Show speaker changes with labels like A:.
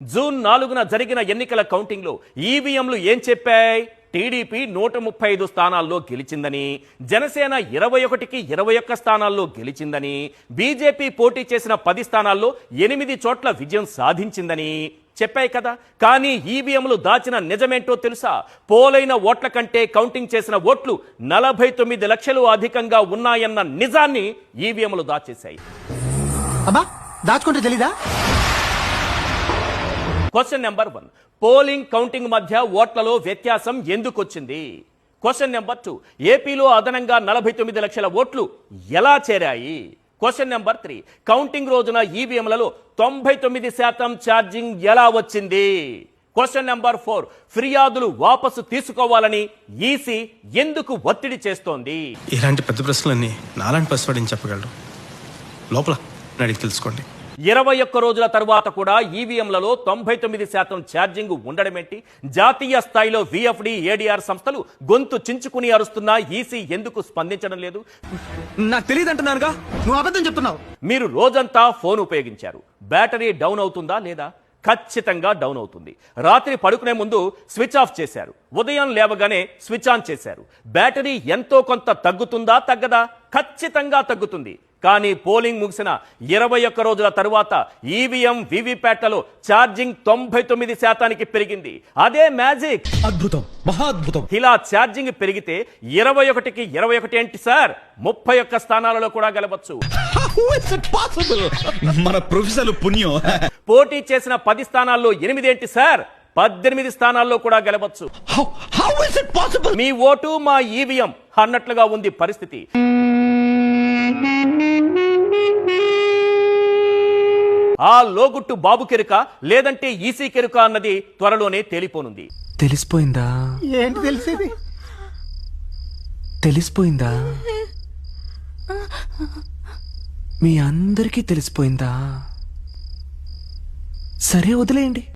A: June నాలుగున జరిగిన ఎన్నికల కౌంటింగ్లో ఈవీఎంలు ఏం చెప్పాయి? టీడీపీ నూట ముప్పై ఐదు స్థానాల్లో గెలిచిందని జనసేన ఇరవై ఒకటికి ఇరవై ఒక్క స్థానాల్లో గెలిచిందని బీజేపీ పోటీ చేసిన పది స్థానాల్లో ఎనిమిది చోట్ల విజయం సాధించిందని చెప్పాయి కదా. కానీ ఈవీఎంలు దాచిన నిజమేంటో తెలుసా? పోలైన ఓట్ల కంటే కౌంటింగ్ చేసిన ఓట్లు నలభై తొమ్మిది లక్షలు అధికంగా ఉన్నాయన్న నిజాన్ని ఈవీఎంలు దాచేశాయి.
B: దాచుకుంటే తెలీదా?
A: Question number one polling counting మధ్య ఓట్లలో వ్యత్యాసం ఎందుకు వచ్చింది క్వశ్చన్ నెంబర్ టూ ఏపీలో అదనంగా నలభై తొమ్మిది లక్షల ఓట్లు ఎలా చేరాయి? క్వశ్చన్ నెంబర్ త్రీ కౌంటింగ్ రోజున ఈవీఎంలలో తొంభై తొమ్మిది శాతం ఛార్జింగ్ ఎలా వచ్చింది? క్వశ్చన్ నెంబర్ ఫోర్ ఫిర్యాదులు వాపసు తీసుకోవాలని ఈసీ ఎందుకు ఒత్తిడి చేస్తోంది?
C: ఇలాంటి పెద్ద ప్రశ్నలన్నీ నాలాంటి పసివాడిని చెప్పగలరు. లోపల అడిగి తెలుసుకోండి.
A: ఇరవై ఒక్క రోజుల తర్వాత కూడా ఈవీఎంలలో తొంభై తొమ్మిది శాతం ఛార్జింగ్ ఉండడమేంటి? జాతీయ స్థాయిలో విఎఫ్డి ఏడీఆర్ సంస్థలు గొంతు చించుకుని అరుస్తున్నా ఈసీ ఎందుకు స్పందించడం లేదు?
B: నాకు తెలియదు అంటున్నానుగా నువ్వు అబద్ధం చెప్తున్నావు.
A: మీరు రోజంతా ఫోన్ ఉపయోగించారు. బ్యాటరీ డౌన్ అవుతుందా లేదా? ఖచ్చితంగా డౌన్ అవుతుంది. రాత్రి పడుకునే ముందు స్విచ్ ఆఫ్ చేశారు. ఉదయం లేవగానే స్విచ్ ఆన్ చేశారు. బ్యాటరీ ఎంతో కొంత తగ్గుతుందా తగ్గదా? ఖచ్చితంగా తగ్గుతుంది. కానీ పోలింగ్ ముగిసిన ఇరవై ఒక్క రోజుల తరువాత ఈవీఎం వివిప్యాట్లలో ఛార్జింగ్ తొంభై తొమ్మిది శాతానికి పెరిగింది. అదే మ్యాజిక్.
D: అద్భుతం. మహా అద్భుతం.
A: ఇలా ఛార్జింగ్ పెరిగితే ఇరవై ఒకటికి ఇరవై ఒకటి ఏంటి సార్? ముప్పై ఒక్క స్థానాలలో కూడా గెలవచ్చు.
D: మన ప్రొఫెసర్ పుణ్యం.
A: పోటీ చేసిన పది స్థానాల్లో ఎనిమిది ఏంటి సార్? పద్దెనిమిది స్థానాల్లో కూడా గెలవచ్చు. మీ ఓటు మా ఈవీఎం అన్నట్లుగా ఉంది పరిస్థితి. ఆ లోగుట్టు బాబు కెరుక లేదంటే ఈసీ కెరుక అన్నది త్వరలోనే తేలిపోనుంది.
E: తెలిసిపోయిందా?
B: ఏంటి తెలిసేది?
E: తెలిసిపోయిందా? మీ అందరికీ తెలిసిపోయిందా? సరే వదిలేయండి.